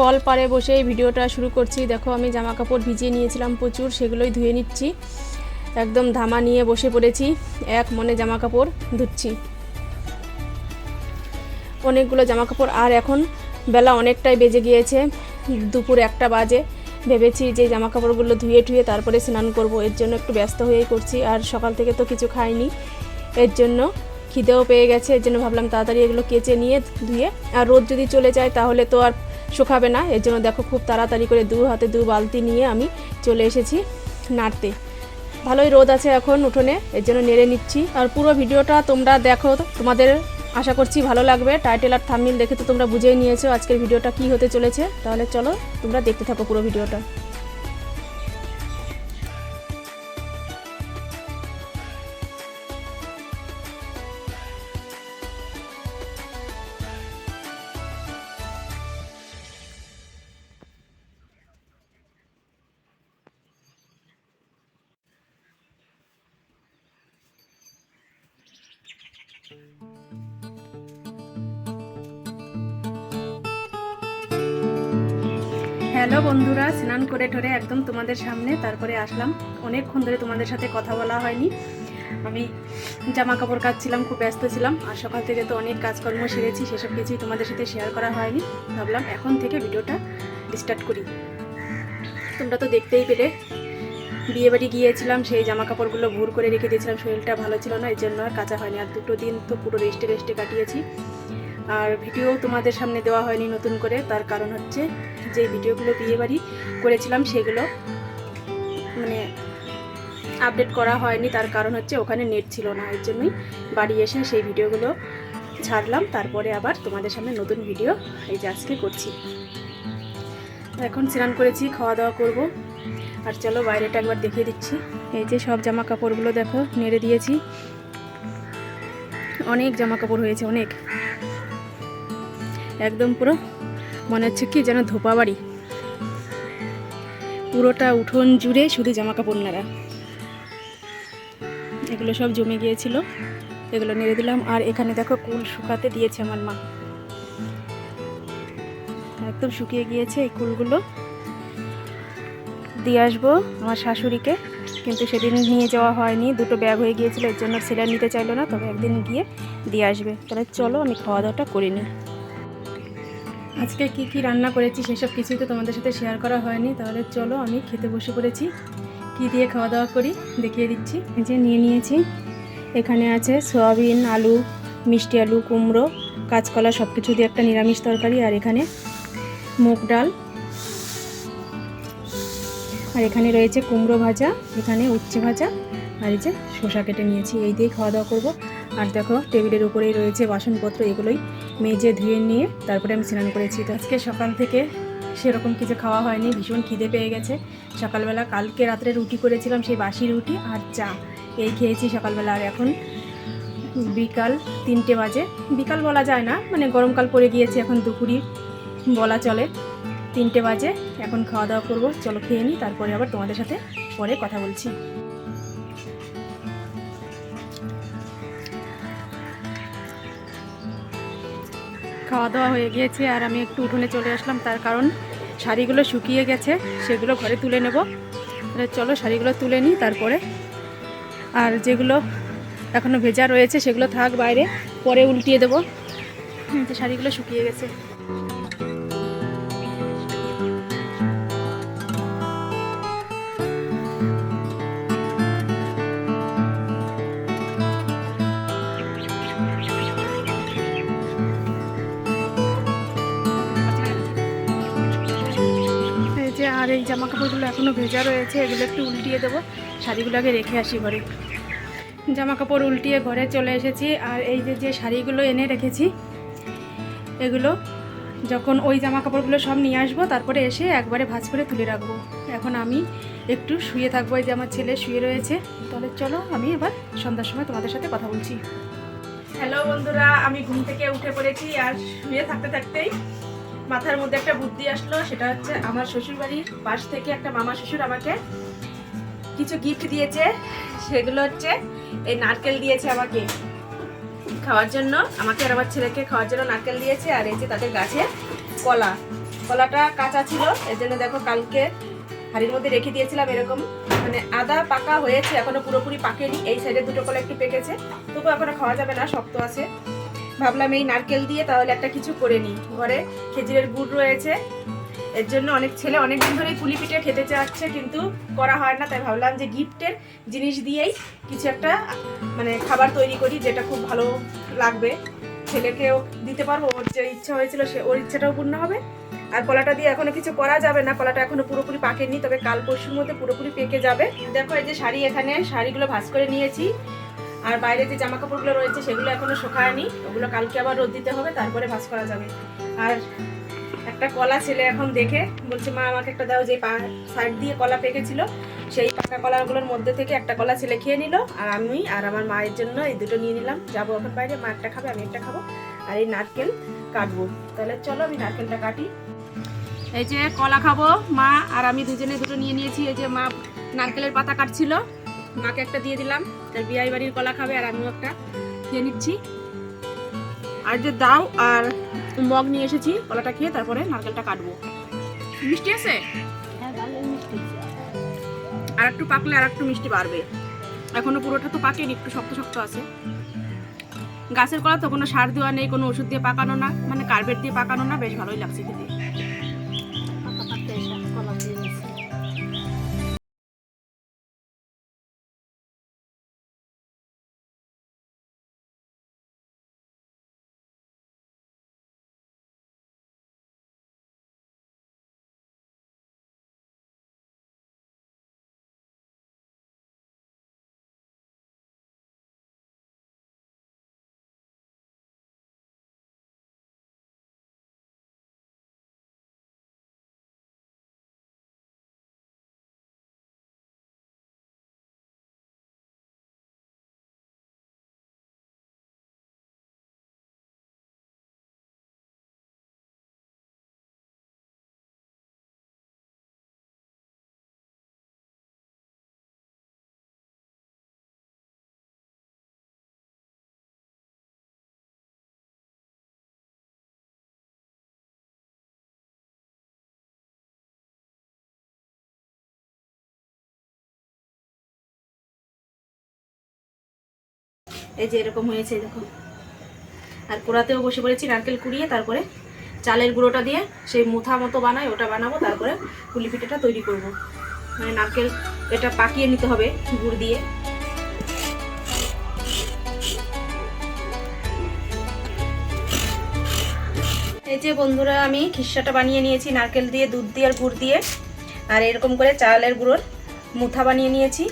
Call পারে বসে এই ভিডিওটা শুরু করছি। দেখো, আমি জামা কাপড় ভিজিয়ে নিয়েছিলাম প্রচুর, সেগুলোই ধুয়ে নিচ্ছি। একদম ধামা নিয়ে বসে পড়েছি, এক মনে জামা কাপড় ধুচ্ছি। অনেকগুলো জামা কাপড় আর এখন বেলা অনেকটাই বেজে গিয়েছে, দুপুর একটা বাজে। ভেবেছি যে জামা কাপড়গুলো ধুয়ে টুয়ে তারপরে স্নান করব, এর জন্য একটু ব্যস্ত হয়েই করছি, আর সকাল থেকে তো কিছু খাইনি। এর জন্য খিদেও পেয়ে গেছে, এর জন্য ভাবলাম তাড়াতাড়ি এগুলো কেচে নিয়ে ধুয়ে, আর রোদ যদি চলে যায় তাহলে তো আর শুকাবে না। এর জন্য দেখো খুব তাড়াতাড়ি করে দু হাতে দু বালতি নিয়ে আমি চলে এসেছি নাড়তে। ভালোই রোদ আছে এখন উঠোনে, এর জন্য নেড়ে নিচ্ছি। আর পুরো ভিডিওটা তোমরা দেখো, তোমাদের আশা করছি ভালো লাগবে। টাইটেল আর থাম্বনেল দেখে তো তোমরা বুঝেই নিয়েছো আজকের ভিডিওটা কি হতে চলেছে। তাহলে চলো তোমরা দেখতে থাকো পুরো ভিডিওটা। হ্যালো বন্ধুরা, স্নান করে ঠরে একদম তোমাদের সামনে। তারপরে আসলাম। অনেকক্ষণ ধরে তোমাদের সাথে কথা বলা হয়নি। আমি জামা কাপড় কাচ্ছিলাম, খুব ব্যস্ত ছিলাম। আর সকাল থেকে তো অনেক কাজকর্ম সেরেছি, সেসব কিছুই তোমাদের সাথে শেয়ার করা হয়নি। ভাবলাম এখন থেকে ভিডিওটা স্টার্ট করি। তোমরা তো দেখতেই পেলে, বিয়েবাড়ি গিয়েছিলাম, সেই জামা কাপড়গুলো ভুর করে রেখে দিয়েছিলাম, শরীরটা ভালো ছিল না এই জন্য আর কাঁচা হয়নি। আর দুটো দিন তো পুরো রেস্টে রেস্টে কাটিয়েছি। আর ভিডিও তোমাদের সামনে দেওয়া হয়নি নতুন করে, তার কারণ হচ্ছে যে ভিডিওগুলো বিয়ে বাড়ি করেছিলাম সেগুলো মানে আপডেট করা হয়নি, তার কারণ হচ্ছে ওখানে নেট ছিল না, এর জন্যই বাড়ি এসে সেই ভিডিওগুলো ছাড়লাম, তারপরে আবার তোমাদের সামনে নতুন ভিডিও এই যে আজকে করছি। এখন স্নান করেছি, খাওয়া দাওয়া করব, আর চলো বাইরেটা একবার দেখিয়ে দিচ্ছি। এই যে সব জামা কাপড়গুলো দেখো, নেড়ে দিয়েছি। অনেক জামা কাপড় হয়েছে, অনেক। একদম পুরো মনে হচ্ছে কি যেন ধোপা বাড়ি পুরোটা উঠোন জুড়ে শুধু জামা কাপড় নাড়া। এগুলো সব জমে গিয়েছিল, এগুলো নেড়ে দিলাম। আর এখানে দেখো কুল শুকাতে দিয়েছে আমার মা। একদম শুকিয়ে গিয়েছে এই কুলগুলো। দিয়ে আসব আমার শাশুড়িকে, কিন্তু সেদিন নিয়ে যাওয়া হয়নি। দুটো ব্যাগ হয়ে গিয়েছিল, এর জন্য সিলার নিতে চাইলো না, তবে একদিন গিয়ে দিয়ে আসবে। তাহলে চলো আমি খাওয়া দাওয়াটা করে নিই। আজকে কি কি রান্না করেছি সেসব কিছুই তো তোমাদের সাথে শেয়ার করা হয়নি। তাহলে চলো আমি খেতে বসে পড়েছি। কি দিয়ে খাওয়া দাওয়া করি দেখিয়ে দিচ্ছি। এই যে নিয়ে নিয়েছি। এখানে আছে সয়াবিন, আলু, মিষ্টি আলু, কুমড়ো, কাঁচকলা সব কিছু দিয়ে একটা নিরামিষ তরকারি আর এখানে মুগ ডাল। আর এখানে রয়েছে কুমড়ো ভাজা, এখানে উচ্ছে ভাজা আর এই যে শসা কেটে নিয়েছি। এই দিয়ে খাওয়া দাওয়া করব। আর দেখো টেবিলের উপরেই রয়েছে বাসনপত্র, এগুলোই মেজে ধুয়ে নিয়ে তারপরে আমি স্নান করেছি। তো আজকে সকাল থেকে সেরকম কিছু খাওয়া হয়নি, ভীষণ খিদে পেয়ে গেছে। সকালবেলা কালকে রাত্রে রুটি করেছিলাম সেই বাসি রুটি আর চা। এই খেয়েছি সকালবেলা আর এখন বিকাল তিনটে বাজে। বিকাল বলা যায় না মানে গরমকাল পড়ে গিয়েছে এখন দুপুরই বলা চলে। তিনটে বাজে, এখন খাওয়া দাওয়া করব। চলো খেয়ে নিই, তারপরে আবার তোমাদের সাথে পরে কথা বলছি। খাওয়া দাওয়া হয়ে গিয়েছে আর আমি একটু উঠোনে চলে আসলাম। তার কারণ শাড়িগুলো শুকিয়ে গেছে, সেগুলো ঘরে তুলে নেব। চলো শাড়িগুলো তুলে নিই তারপরে। আর যেগুলো এখনও ভেজা রয়েছে সেগুলো থাক বাইরে, পরে উল্টিয়ে দেবো। শাড়িগুলো শুকিয়ে গেছে। জামা কাপড়গুলো এখনও ভেজা রয়েছে, এগুলো একটু উল্টিয়ে দেবো। শাড়িগুলোকে রেখে আসি ঘরে। জামা কাপড় উল্টিয়ে ঘরে চলে এসেছি, আর এই যে যে শাড়িগুলো এনে রেখেছি, এগুলো যখন ওই জামা কাপড়গুলো সব নিয়ে আসব, তারপরে এসে একবারে ভাঁজ করে তুলে রাখব। এখন আমি একটু শুয়ে থাকব, এই যে আমার ছেলে শুয়ে রয়েছে। তাহলে চলো, আমি এবার সন্ধ্যার সময় তোমাদের সাথে কথা বলছি। হ্যালো বন্ধুরা, আমি ঘুম থেকে উঠে পড়েছি, আর শুয়ে থাকতে থাকতেই মাথার মধ্যে একটা বুদ্ধি আসলো, সেটা হচ্ছে আমার শ্বশুর বাড়ির পাশ থেকে একটা মামা শ্বশুর আমাকে কিছু গিফট দিয়েছে। সেগুলো হচ্ছে এই নারকেল দিয়েছে আমাকে খাওয়ার জন্য। আমাকে আর আমার ছেলেকে খাওয়ার জন্য নারকেল দিয়েছে, আর এই যে তাদের গাছে কলা। কলাটা কাঁচা ছিল, এর জন্য দেখো কালকে হাড়ির মধ্যে রেখে দিয়েছিলাম এরকম। মানে আদা পাকা হয়েছে, এখনও পুরোপুরি পাকেনি। এই সাইডে দুটো কলা একটু পেকেছে। তবু এখনও খাওয়া যাবে না, শক্ত আছে। ভাবলাম এই নারকেল দিয়ে তাহলে একটা কিছু করে নিই। ঘরে খেজুরের গুড় রয়েছে। এর জন্য অনেক ছেলে অনেক দিন ধরে পুলি পিঠে খেতে চাচ্ছে, কিন্তু করা হয় না। তাই ভাবলাম যে গিফটের জিনিস দিয়েই কিছু একটা মানে খাবার তৈরি করি যেটা খুব ভালো লাগবে। ছেলেকেও দিতে পারব, ওর যে ইচ্ছা হয়েছিল সে, ওর ইচ্ছাটাও পূর্ণ হবে। আর কলাটা দিয়ে এখনও কিছু করা যাবে না। কলাটা এখনও পুরোপুরি পাকেনি, তবে কাল পরশুর মধ্যে পুরোপুরি পেকে যাবে। দেখো এই যে শাড়ি এখানে, শাড়িগুলো ভাঁজ করে নিয়েছি। আর বাইরে যে জামা কাপড়গুলো রয়েছে সেগুলো এখনও শুকায়নি, ওগুলো কালকে আবার রোদ দিতে হবে, তারপরে ভাঁজ করা যাবে। আর একটা কলা ছেলে এখন দেখে, বলছে, মা, আমাকে একটা দাও যে সাইড দিয়ে কলা পেকেছিল, সেই পাকা কলাগুলোর মধ্যে থেকে একটা কলা ছেলে খেয়ে নিল, আর আমি আর আমার মায়ের জন্য এই দুটো নিয়ে নিলাম। যাব এখন বাইরে, মা একটা খাবে, আমি একটা খাব, আর এই নারকেল কাটবো। তাহলে চলো আমি নারকেলটা কাটি। এই যে কলা খাব মা, আর আমি দুজনে দুটো নিয়ে নিয়েছি, এই যে মা নারকেলের পাতা কাটছিল। মাকে একটা দিয়ে দিলাম। তার বিয়াই বাড়ির কলা খাবে আর আমিও একটা খেয়ে নিচ্ছি। আর যে দাও আর মগ নিয়ে এসেছি কলাটা খেয়ে তারপরে নারকেলটা কাটবো। মিষ্টি আছে? আর একটু পাকলে আর একটু মিষ্টি বাড়বে। এখনও পুরোটা তো পাকেনি একটু শক্ত শক্ত আছে। গাছের কলা তো কোনো সার দেওয়া নেই কোনো ওষুধ দিয়ে পাকানো না মানে কার্বেট দিয়ে পাকানো না বেশ ভালোই লাগছে খেতে। এই যে এরকম হয়েছে দেখো। আর কুড়াতেও বসে পড়েছি, নারকেল কুড়িয়ে তারপরে চালের গুঁড়োটা দিয়ে সেই মুথা মতো বানাই, ওটা বানাবো, তারপরে পুলি পিঠাটা তৈরি করব। মানে নারকেল এটা পাকিয়ে নিতে হবে গুড় দিয়ে। এই যে বন্ধুরা, আমি খিসাটা বানিয়ে নিয়েছি, নারকেল দিয়ে, দুধ দিয়ে আর গুড় দিয়ে। আর এরকম করে চালের গুঁড়োর মুথা বানিয়ে নিয়েছি।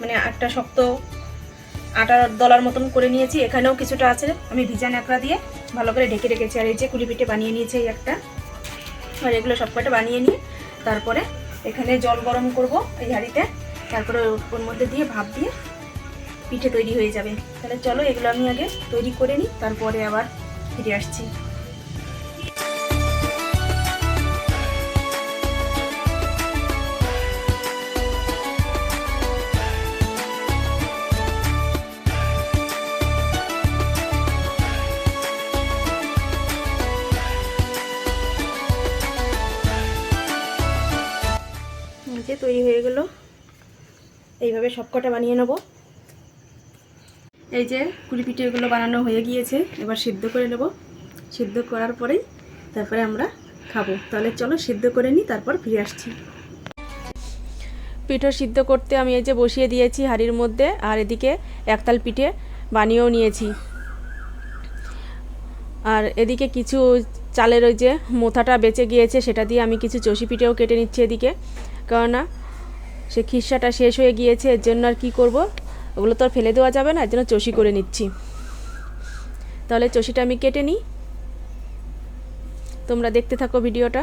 মানে একটা শক্ত আটার দলার মতন করে নিয়েছি, এখানেও কিছুটা আছে। আমি ভিজা ন্যাকড়া দিয়ে ভালো করে ঢেকে রেখেছি, আর এই যে কুলি পিঠে বানিয়ে নিয়েছি এই একটা। আর এগুলো সব কটা বানিয়ে নিয়ে তারপরে এখানে জল গরম করব এই হাঁড়িতে, তারপরে ওর মধ্যে দিয়ে ভাপ দিয়ে পিঠে তৈরি হয়ে যাবে। তাহলে চলো এগুলো আমি আগে তৈরি করে নিই, তারপরে আবার ফিরে আসছি। তৈরি হয়ে গেল। এইভাবে সবকটা বানিয়ে নেব। এই যে কুড়ি পিঠেগুলো বানানো হয়ে গিয়েছে, এবার সিদ্ধ করে নেব। সিদ্ধ করার পরেই তারপরে আমরা খাব। তাহলে চলো সিদ্ধ করে নিই, তারপর ফিরে আসছি। পিঠো সিদ্ধ করতে আমি এই যে বসিয়ে দিয়েছি হাঁড়ির মধ্যে, আর এদিকে একতাল পিঠে বানিয়েও নিয়েছি। আর এদিকে কিছু চালের ওই যে মোথাটা বেঁচে গিয়েছে, সেটা দিয়ে আমি কিছু চষি পিঠেও কেটে নিচ্ছি এদিকে। কেননা সে খিসাটা শেষ হয়ে গিয়েছে, এর জন্য আর কী করব? ওগুলো তো আর ফেলে দেওয়া যাবে না, এর জন্য চষি করে নিচ্ছি। তাহলে চষিটা আমি কেটে নিই। তোমরা দেখতে থাকো ভিডিওটা।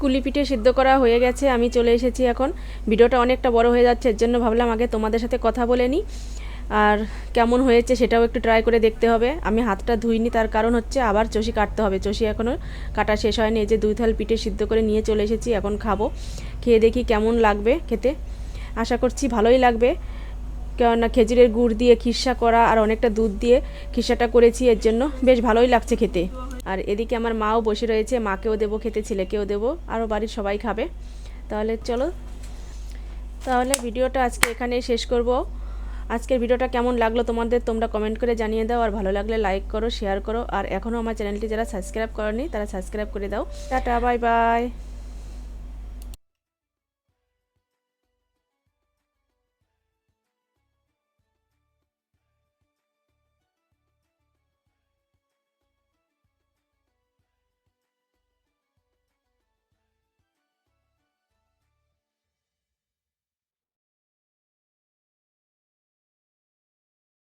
কুলি পিঠে সিদ্ধ করা হয়ে গেছে, আমি চলে এসেছি এখন। ভিডিওটা অনেকটা বড় হয়ে যাচ্ছে, এর জন্য ভাবলাম আগে তোমাদের সাথে কথা বলে নিই। আর কেমন হয়েছে সেটাও একটু ট্রাই করে দেখতে হবে। আমি হাতটা ধুইনি, তার কারণ হচ্ছে আবার চষি কাটতে হবে। চষি এখনও কাটা শেষ হয়নি, এই যে দুই থাল পিঠে সিদ্ধ করে নিয়ে চলে এসেছি, এখন খাব। খেয়ে দেখি কেমন লাগবে খেতে। আশা করছি ভালোই লাগবে। কেননা খেজুরের গুড় দিয়ে খিসা করা আর অনেকটা দুধ দিয়ে খিসাটা করেছি, এর জন্য বেশ ভালোই লাগছে খেতে। আর এদিকে আমার মাও বসে রয়েছে, মাকেও দেবো খেতে, ছেলেকেও দেবো আরও বাড়ির সবাই খাবে। তাহলে চলো, তাহলে ভিডিওটা আজকে এখানে শেষ করব। আজকের ভিডিওটা কেমন লাগল তোমাদের, তোমরা কমেন্ট করে জানিয়ে দাও। আর ভালো লাগলে লাইক করো শেয়ার করো। আর এখনও আমার চ্যানেলটি যারা সাবস্ক্রাইব করনি, তারা সাবস্ক্রাইব করে দাও। Tata bye bye